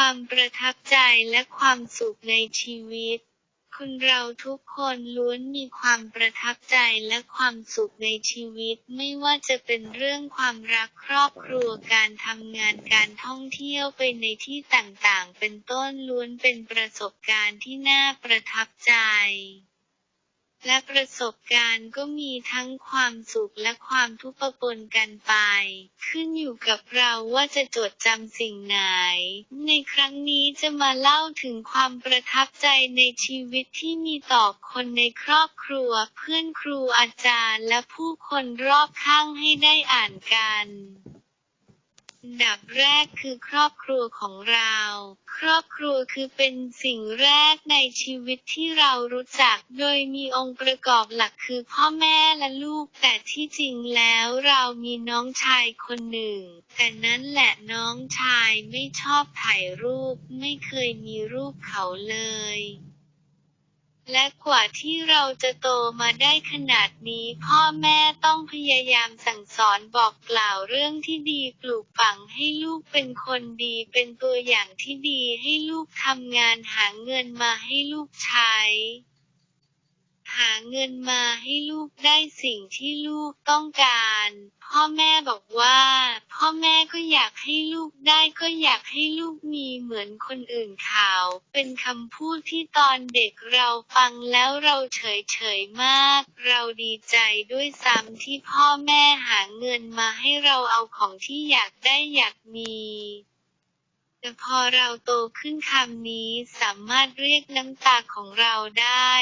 ความประทับใจและความสุขในชีวิต คุณเราทุกคนล้วนมีความประทับใจและความสุขในชีวิต ไม่ว่าจะเป็นเรื่องความรักครอบครัวการทำงานการท่องเที่ยวไปในที่ต่างๆ เป็นต้นล้วนเป็นประสบการณ์ที่น่าประทับใจ และประสบการณ์ก็มีทั้งความสุขและความทุกข์ปนกันไป ขึ้นอยู่กับเราว่าจะจดจำสิ่งไหน ในครั้งนี้จะมาเล่าถึงความประทับใจในชีวิตที่มีต่อคนในครอบครัว เพื่อนครูอาจารย์และผู้คนรอบข้างให้ได้อ่านกันอันดับแรกคือครอบครัวของเรา ครอบครัวคือเป็นสิ่งแรกในชีวิตที่เรารู้จัก โดยมีองค์ประกอบหลักคือพ่อแม่และลูก แต่ที่จริงแล้วเรามีน้องชายคนหนึ่ง แต่นั่นแหละน้องชายไม่ชอบถ่ายรูป ไม่เคยมีรูปเขาเลย และกว่าที่เราจะโตมาได้ขนาดนี้ พ่อแม่ต้องพยายามสั่งสอนบอกกล่าวเรื่องที่ดีปลูกฝังให้ลูกเป็นคนดีเป็นตัวอย่างที่ดีให้ลูกทำงานหาเงินมาให้ลูกใช้ หาเงินมาให้ลูกได้สิ่งที่ลูกต้องการ พ่อแม่บอกว่า อแม่ก็อยากให้ลูกได้ก็อยากให้ลูกมีเหมือนคนอื่นเขาเป็นคำพูดที่ตอนเด็กเราฟังแล้วเราเฉยเฉยๆมาก เราดีใจด้วยซ้ำที่พ่อแม่หาเงินมาให้เราเอาของที่อยากได้อยากมี แต่พอเราโตขึ้นคำนี้สามารถเรียกน้ำตาของเราได้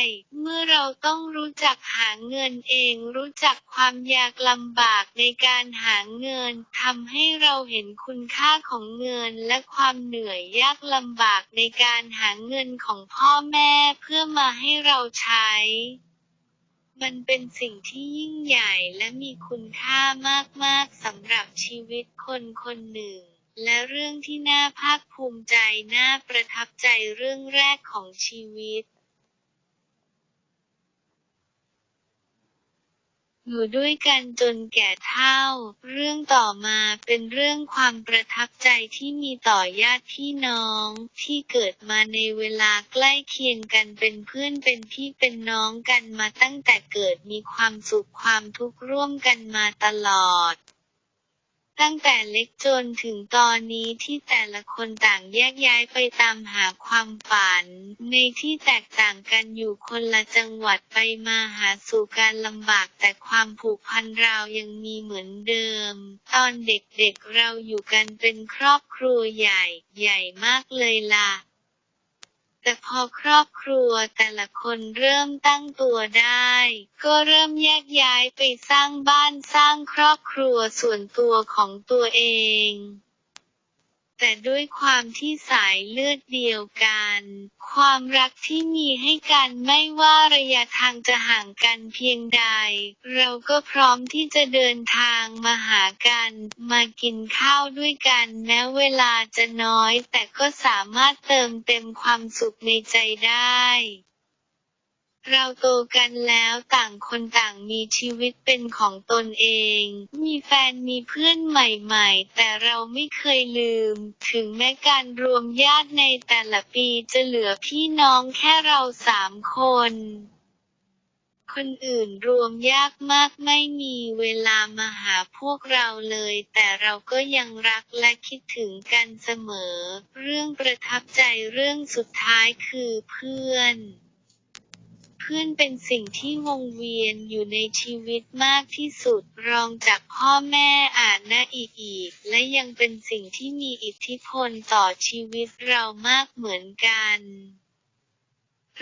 เมื่อเราต้องรู้จักหาเงินเอง รู้จักความยากลำบากในการหาเงินทำให้เราเห็นคุณค่าของเงินและความเหนื่อยยากลำบากในการหาเงินของพ่อแม่เพื่อมาให้เราใช้มันเป็นสิ่งที่ยิ่งใหญ่และมีคุณค่ามากๆสำหรับชีวิตคนคนหนึ่ง และเรื่องที่น่าภาคภูมิใจน่าประทับใจเรื่องแรกของชีวิต อยู่ด้วยกันจนแก่เฒ่า เรื่องต่อมาเป็นเรื่องความประทับใจที่มีต่อญาติพี่น้องที่เกิดมาในเวลาใกล้เคียงกันเป็นเพื่อนเป็นพี่เป็นน้องกันมาตั้งแต่เกิดมีความสุขความทุกข์ร่วมกันมาตลอด ตั้งแต่เล็กจนถึงตอนนี้ที่แต่ละคนต่างแยกย้ายไปตามหาความฝัน ในที่แตกต่างกันอยู่คนละจังหวัดไปมาหาสู่การลำบากแต่ความผูกพันเรายังมีเหมือนเดิม ตอนเด็กๆเราอยู่กันเป็นครอบครัวใหญ่ ใหญ่มากเลยล่ะ แต่พอครอบครัวแต่ละคนเริ่มตั้งตัวได้ ก็เริ่มแยกย้ายไปสร้างบ้านสร้างครอบครัวส่วนตัวของตัวเอง แต่ด้วยความที่สายเลือดเดียวกัน ความรักที่มีให้กันไม่ว่าระยะทางจะห่างกันเพียงใด เราก็พร้อมที่จะเดินทางมาหากัน มากินข้าวด้วยกันแม้เวลาจะน้อย แต่ก็สามารถเติมเต็มความสุขในใจได้ เราโตกันแล้วต่างคนต่างมีชีวิตเป็นของตนเอง มีแฟนมีเพื่อนใหม่ๆ แต่เราไม่เคยลืม ถึงแม้การรวมญาติในแต่ละปีจะเหลือพี่น้องแค่เราสามคน คนอื่นรวมยากมากไม่มีเวลามาหาพวกเราเลย แต่เราก็ยังรักและคิดถึงกันเสมอ เรื่องประทับใจเรื่องสุดท้ายคือเพื่อน พื่อนเป็นสิ่งที่วงเวียนอยู่ในชีวิตมากที่สุด รองจากพ่อแม่อาจนะอีกอีก และยังเป็นสิ่งที่มีอิทธิพลต่อชีวิตเรามากเหมือนกัน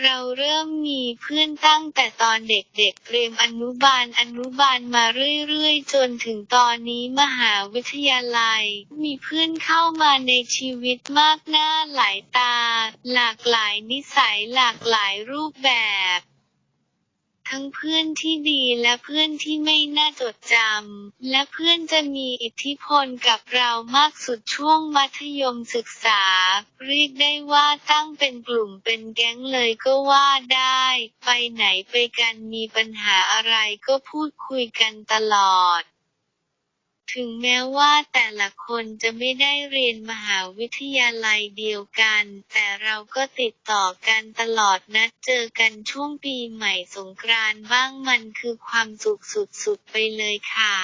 เราเริ่มมีเพื่อนตั้งแต่ตอนเด็กๆเตรียมอนุบาลอนุบาลมาเรื่อยๆ จนถึงตอนนี้มหาวิทยาลัย มีเพื่อนเข้ามาในชีวิตมากหน้าหลายตา หลากหลายนิสัยหลากหลายรูปแบบ ทั้งเพื่อนที่ดีและเพื่อนที่ไม่น่าจดจำ และเพื่อนจะมีอิทธิพลกับเรามากสุดช่วงมัธยมศึกษา เรียกได้ว่าตั้งเป็นกลุ่มเป็นแก๊งเลยก็ว่าได้ ไปไหนไปกันมีปัญหาอะไรก็พูดคุยกันตลอด ถึงแม้ว่าแต่ละคนจะไม่ได้เรียนมหาวิทยาลัยเดียวกัน แต่เราก็ติดต่อกันตลอดนัดเจอกันช่วงปีใหม่สงกรานต์บ้างมันคือความสุขสุดๆไปเลยค่ะ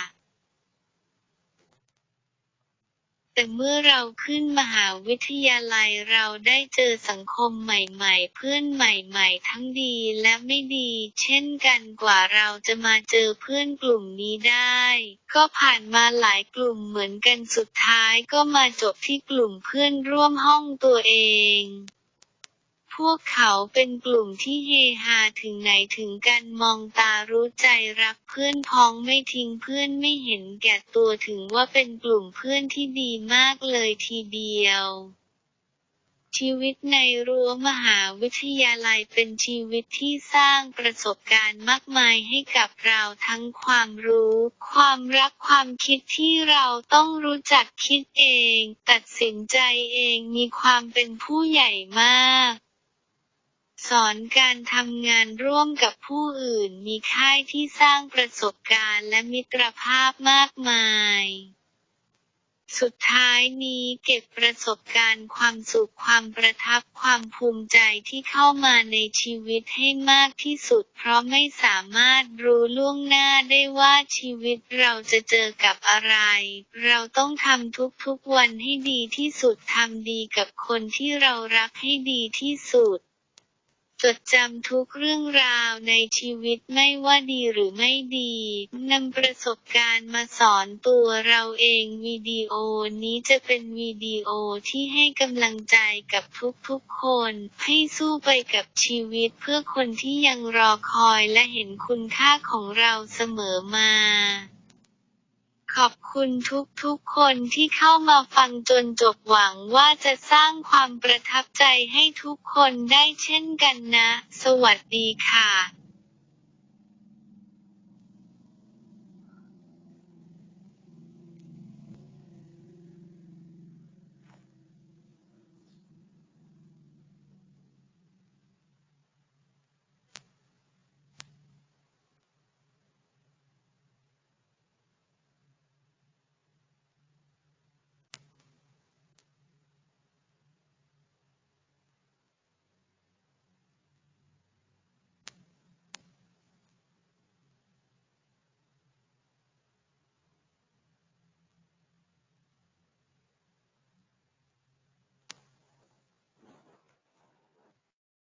แต่เมื่อเราขึ้นมหาวิทยาลัยเราได้เจอสังคมใหม่ๆ เพื่อนใหม่ๆ ทั้งดีและไม่ดี เช่นกันกว่าเราจะมาเจอเพื่อนกลุ่มนี้ได้ ก็ผ่านมาหลายกลุ่มเหมือนกันสุดท้ายก็มาจบที่กลุ่มเพื่อนร่วมห้องตัวเอง พวกเขาเป็นกลุ่มที่เฮฮาถึงไหนถึงกันมองตารู้ใจรักเพื่อนพ้องไม่ทิ้งเพื่อนไม่เห็นแก่ตัวถึงว่าเป็นกลุ่มเพื่อนที่ดีมากเลยทีเดียวชีวิตในรั้วมหาวิทยาลัยเป็นชีวิตที่สร้างประสบการณ์มากมายให้กับเราทั้งความรู้ ความรักความคิดที่เราต้องรู้จักคิดเอง ตัดสินใจเองมีความเป็นผู้ใหญ่มาก สอนการทำงานร่วมกับผู้อื่นมีค่ายที่สร้างประสบการณ์และมิตรภาพมากมาย สุดท้ายนี้เก็บประสบการณ์ความสุขความประทับความภูมิใจที่เข้ามาในชีวิตให้มากที่สุด เพราะไม่สามารถรู้ล่วงหน้าได้ว่าชีวิตเราจะเจอกับอะไร เราต้องทำทุกๆวันให้ดีที่สุดทำดีกับคนที่เรารักให้ดีที่สุด จดจำทุกเรื่องราวในชีวิตไม่ว่าดีหรือไม่ดีนำประสบการณ์มาสอนตัวเราเองวิดีโอนี้จะเป็นวิดีโอที่ให้กำลังใจกับทุกๆคน ให้สู้ไปกับชีวิตเพื่อคนที่ยังรอคอยและเห็นคุณค่าของเราเสมอมา ขอบคุณทุกๆคนที่เข้ามาฟังจนจบหวังว่าจะสร้างความประทับใจให้ทุกคนได้เช่นกันนะ สวัสดีค่ะ